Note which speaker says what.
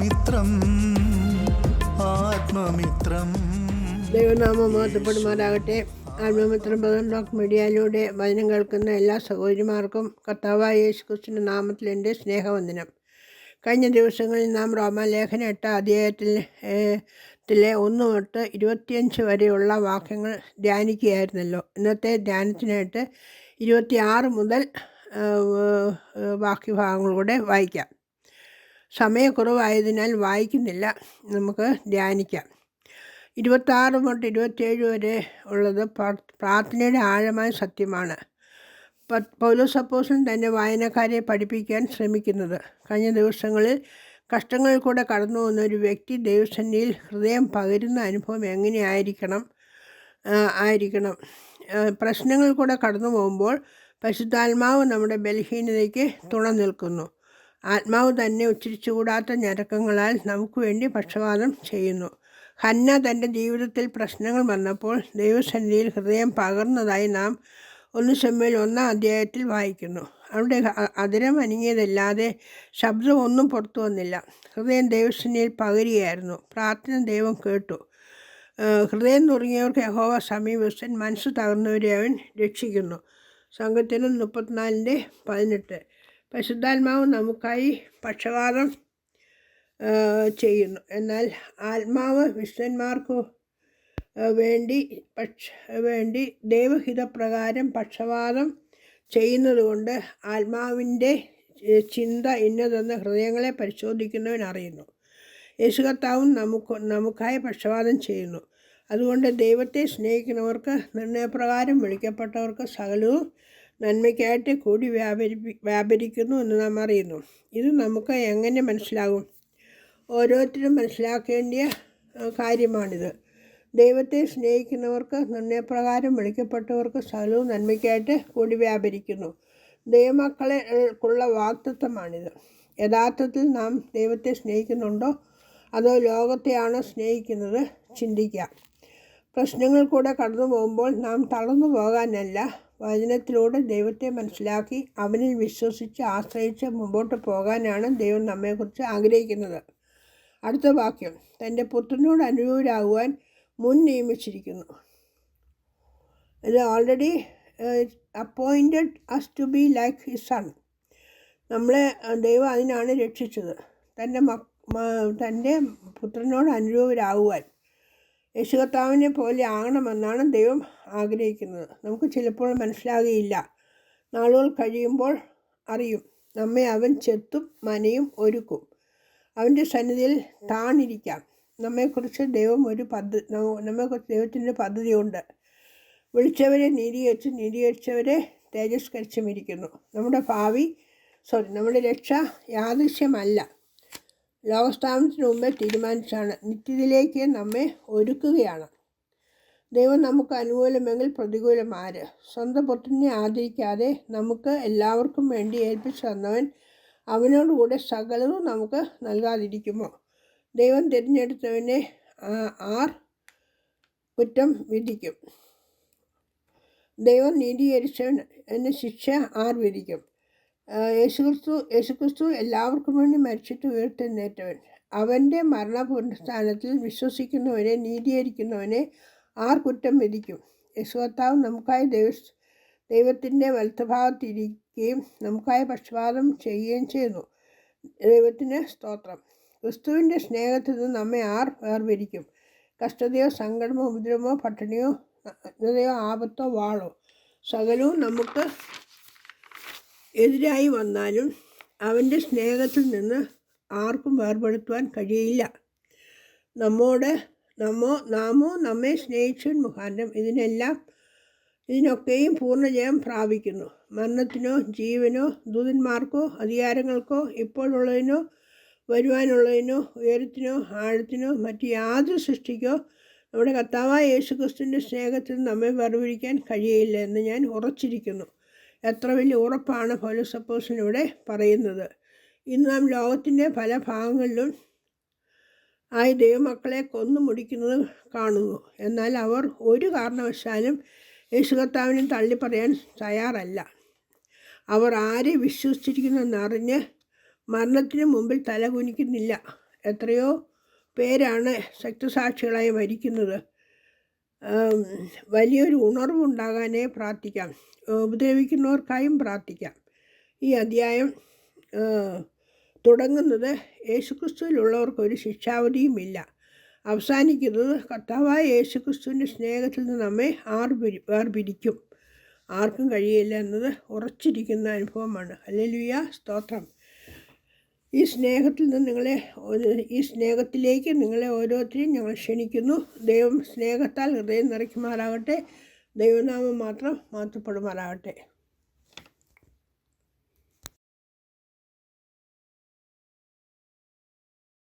Speaker 1: ആത്മമിത്രം ആത്മമിത്രം.
Speaker 2: ദൈവനാമം മാറ്റപ്പെടുമാറാകട്ടെ. ആത്മമിത്രം ബദൻ മീഡിയയിലൂടെ വചനം കേൾക്കുന്ന എല്ലാ സഹോദരിമാർക്കും കർത്താവായ യേശു ക്രിസ്തുവിന്റെ നാമത്തിൽ എന്റെ സ്നേഹവന്ദനം. കഴിഞ്ഞ ദിവസങ്ങളിൽ നാം റോമാലേഖന എട്ട അധ്യായത്തിൽ ത്തിലെ ഒന്ന് തൊട്ട് ഇരുപത്തിയഞ്ച് വരെയുള്ള വാക്യങ്ങൾ ധ്യാനിക്കുകയായിരുന്നല്ലോ. ഇന്നത്തെ ധ്യാനത്തിനായിട്ട് ഇരുപത്തിയാറ് മുതൽ ബാക്കി ഭാഗങ്ങളൂടെ വായിക്കാം. സമയക്കുറവായതിനാൽ വായിക്കുന്നില്ല. നമുക്ക് ധ്യാനിക്കാം. ഇരുപത്താറ് തൊട്ട് ഇരുപത്തേഴ് വരെ ഉള്ളത് പ്രാർ- പ്രാർത്ഥനയുടെ ആഴമായ സത്യമാണ്. പ- പൗലോസ് അപ്പോസ്തലൻ തന്നെ വായനക്കാരെ പഠിപ്പിക്കാൻ ശ്രമിക്കുന്നത്. കഴിഞ്ഞ ദിവസങ്ങളിൽ കഷ്ടങ്ങൾ കൂടെ കടന്നു പോകുന്ന ഒരു വ്യക്തി ദൈവസന്നിയിൽ ഹൃദയം പകരുന്ന അനുഭവം എങ്ങനെയായിരിക്കണം ആയിരിക്കണം? പ്രശ്നങ്ങൾ കൂടെ കടന്നു പോകുമ്പോൾ പരിശുദ്ധാത്മാവ് നമ്മുടെ ബലഹീനതയ്ക്ക് തുണ നിൽക്കുന്നു. ആത്മാവ് തന്നെ ഉച്ചരിച്ചുകൂടാത്ത ഞരക്കങ്ങളാൽ നമുക്ക് വേണ്ടി പക്ഷപാതം ചെയ്യുന്നു. ഹന്ന തന്റെ ജീവിതത്തിൽ പ്രശ്നങ്ങൾ വന്നപ്പോൾ ദൈവസന്നിധിയിൽ ഹൃദയം പകർന്നതായി നാം ഒന്ന് ചെമ്മയിൽ ഒന്നാം അധ്യായത്തിൽ വായിക്കുന്നു. അവിടെ അതിരം അനങ്ങിയതല്ലാതെ ശബ്ദം ഒന്നും പുറത്തു വന്നില്ല. ഹൃദയം ദൈവസന്നിധിയിൽ പകരുകയായിരുന്നു. പ്രാർത്ഥന ദൈവം കേട്ടു. ഹൃദയം തുടങ്ങിയവർക്ക് യഹോവ സമീപസ്ഥൻ മനസ്സ് തകർന്നവരെ അവൻ രക്ഷിക്കുന്നു. സംഘത്തിന് മുപ്പത്തിനാലിന്റെ പതിനെട്ട്. പരിശുദ്ധാത്മാവ് നമുക്കായി പക്ഷപാതം ചെയ്യുന്നു. എന്നാൽ ആത്മാവ് വിശ്വന്മാർക്കു വേണ്ടി പക്ഷ വേണ്ടി ദൈവഹിതപ്രകാരം പക്ഷപാതം ചെയ്യുന്നതുകൊണ്ട് ആത്മാവിന്റെ ചിന്ത ഇന്നതെന്ന് ഹൃദയങ്ങളെ പരിശോധിക്കുന്നവൻ അറിയുന്നു. യേശു കർത്താവും നമുക്ക് നമുക്കായി പക്ഷപാതം ചെയ്യുന്നു. അതുകൊണ്ട് ദൈവത്തെ സ്നേഹിക്കുന്നവർക്ക് നിർണയപ്രകാരം വിളിക്കപ്പെട്ടവർക്ക് സകലവും നന്മയ്ക്കായിട്ട് കൂടി വ്യാപരിപ്പി വ്യാപരിക്കുന്നു എന്ന് നാം അറിയുന്നു. ഇത് നമുക്ക് എങ്ങനെ മനസ്സിലാകും? ഓരോരുത്തരും മനസ്സിലാക്കേണ്ടിയ കാര്യമാണിത്. ദൈവത്തെ സ്നേഹിക്കുന്നവർക്ക് നിർണയപ്രകാരം വിളിക്കപ്പെട്ടവർക്ക് സകലവും നന്മയ്ക്കായിട്ട് കൂടി വ്യാപരിക്കുന്നു. ദൈവമക്കളെക്കുള്ള വാക്തത്വമാണിത്. യഥാർത്ഥത്തിൽ നാം ദൈവത്തെ സ്നേഹിക്കുന്നുണ്ടോ? അതോ ലോകത്തെയാണോ സ്നേഹിക്കുന്നത്? ചിന്തിക്കാം. പ്രശ്നങ്ങൾ കൂടെ കടന്നു പോകുമ്പോൾ നാം തളർന്നു പോകാനല്ല വചനത്തിലൂടെ ദൈവത്തെ മനസ്സിലാക്കി അവനിൽ വിശ്വസിച്ച് ആശ്രയിച്ച് മുമ്പോട്ട് പോകാനാണ് ദൈവം നമ്മെക്കുറിച്ച് ആഗ്രഹിക്കുന്നത്. അടുത്ത വാക്യം. തന്റെ പുത്രനോട് അനുരൂപരാകുവാൻ മുൻ നിയമിച്ചിരിക്കുന്നു. ഇത് already appointed as to be like his son നമ്മളെ ദൈവം അതിനാണ് രക്ഷിച്ചത്. തന്റെ മ- തന്റെ പുത്രനോട് അനുരൂപരാകുവാൻ യേശു കർത്താവിനെ പോലെ ആകണമെന്നാണ് ദൈവം ആഗ്രഹിക്കുന്നത്. നമുക്ക് ചിലപ്പോൾ മനസ്സിലാകുകയില്ല. നാളുകൾ കഴിയുമ്പോൾ അറിയും. നമ്മെ അവൻ ചെത്തും മനയും ഒരുക്കും. അവന്റെ സന്നിധിയിൽ താണിരിക്കാം. നമ്മെക്കുറിച്ച് ദൈവം ഒരു പദ്ധതി നമ്മെക്കുറിച്ച് ദൈവത്തിന്റെ പദ്ധതിയുണ്ട്. വിളിച്ചവരെ നീതീകരിച്ച് നീതീകരിച്ചവരെ തേജസ്കരിച്ചുമിരിക്കുന്നു. നമ്മുടെ ഭാവി സോറി നമ്മുടെ രക്ഷ യാദൃശ്യമല്ല. ലോകസ്ഥാപനത്തിന് മുമ്പേ തീരുമാനിച്ചാണ്. നിത്യത്തിലേക്ക് നമ്മെ ഒരുക്കുകയാണ്. ദൈവം നമുക്ക് അനുകൂലമെങ്കിൽ പ്രതികൂലം ആര്? സ്വന്തം പുത്രനെ ആദരിക്കാതെ നമുക്ക് എല്ലാവർക്കും വേണ്ടി ഏൽപ്പിച്ചു തന്നവൻ അവനോടുകൂടെ സകലവും നമുക്ക് നൽകാതിരിക്കുമോ? ദൈവം തിരഞ്ഞെടുത്തവനെ ആർ കുറ്റം വിധിക്കും. ദൈവം നീതീകരിച്ചവൻ എന്ന ശിക്ഷ ആർ വിധിക്കും? യേശുക്രിസ്തു യേശുക്രിസ്തു എല്ലാവർക്കും വേണ്ടി മരിച്ചിട്ട് ഉയർത്തെഴുന്നേറ്റവൻ. അവന്റെ മരണപുനസ്ഥാനത്തിൽ വിശ്വസിക്കുന്നവനെ നീതീകരിക്കുന്നവനെ ആർ കുറ്റം വിധിക്കും? യേശു കർത്താവ് നമുക്കായി ദൈവ ദൈവത്തിന്റെ വലത്തുഭാഗത്തിരിക്കുകയും നമുക്കായി പക്ഷപാതം ചെയ്യുകയും ചെയ്യുന്നു. ദൈവത്തിന് സ്തോത്രം. ക്രിസ്തുവിന്റെ സ്നേഹത്തിൽ നിന്ന് നമ്മെ ആർ വേർപിരിക്കും? കഷ്ടതയോ സങ്കടമോ ഉപദ്രവമോ പട്ടിണിയോ ആപത്തോ വാളോ? സകലവും നമുക്ക് എതിരായി വന്നാലും അവന്റെ സ്നേഹത്തിൽ നിന്ന് ആർക്കും വേർപെടുത്തുവാൻ കഴിയില്ല. നമ്മോട് നമ്മോ നാമോ നമ്മെ സ്നേഹിച്ചവൻ മുഖാന്തരം ഇതിനെല്ലാം ഇതിനൊക്കെയും പൂർണജയം പ്രാപിക്കുന്നു. മരണത്തിനോ ജീവനോ ദൂതന്മാർക്കോ അധികാരങ്ങൾക്കോ ഇപ്പോഴുള്ളതിനോ വരുവാനുള്ളതിനോ ഉയരത്തിനോ ആഴത്തിനോ മറ്റ് യാതൊരു സൃഷ്ടിക്കോ നമ്മുടെ കർത്താവായ യേശുക്രിസ്തുവിന്റെ സ്നേഹത്തിൽ നമ്മെ വേർപിരിക്കാൻ കഴിയില്ല എന്ന് ഞാൻ ഉറച്ചിരിക്കുന്നു. എത്ര വലിയ ഉറപ്പാണ് പൗലോസപ്പോസിനിവിടെ പറയുന്നത്. ഇന്ന് നാം ലോകത്തിന്റെ പല ഭാഗങ്ങളിലും ആയി ദൈവമക്കളെ കൊന്നു മുടിക്കുന്നത് കാണുന്നു. എന്നാൽ അവർ ഒരു കാരണവശാലും യേശു കർത്താവിനെ തള്ളിപ്പറയാൻ തയ്യാറല്ല. അവർ ആരെ വിശ്വസിച്ചിരിക്കുന്നെന്നറിഞ്ഞ് മരണത്തിന് മുമ്പിൽ തലകുനിക്കുന്നില്ല. എത്രയോ പേരാണ് സത്യസാക്ഷികളായി മരിക്കുന്നത്. വലിയൊരു ഉണർവുണ്ടാകാനേ പ്രാർത്ഥിക്കാം. ഉപദ്രവിക്കുന്നവർക്കായും പ്രാർത്ഥിക്കാം. ഈ അധ്യായം തുടങ്ങുന്നത് യേശുക്രിസ്തുവിലുള്ളവർക്ക് ഒരു ശിക്ഷാവധിയുമില്ല അവസാനിക്കുന്നത് കർത്താവായ യേശുക്രിസ്തുവിന്റെ സ്നേഹത്തിൽ നിന്ന് നമ്മെ ആർ പിരി ആർക്കും കഴിയില്ല എന്നത് ഉറച്ചിരിക്കുന്ന അനുഭവമാണ്. ഹല്ലേലൂയ. സ്തോത്രം. ഈ സ്നേഹത്തിൽ നിന്ന് നിങ്ങളെ ഈ സ്നേഹത്തിലേക്ക് നിങ്ങളെ ഓരോരുത്തരെയും ഞങ്ങൾ ക്ഷണിക്കുന്നു. ദൈവം സ്നേഹത്താൽ ഹൃദയം നിറയ്ക്കുമാറാകട്ടെ. ദൈവനാമം മാത്രം മാറ്റപ്പെടുമാറാകട്ടെ.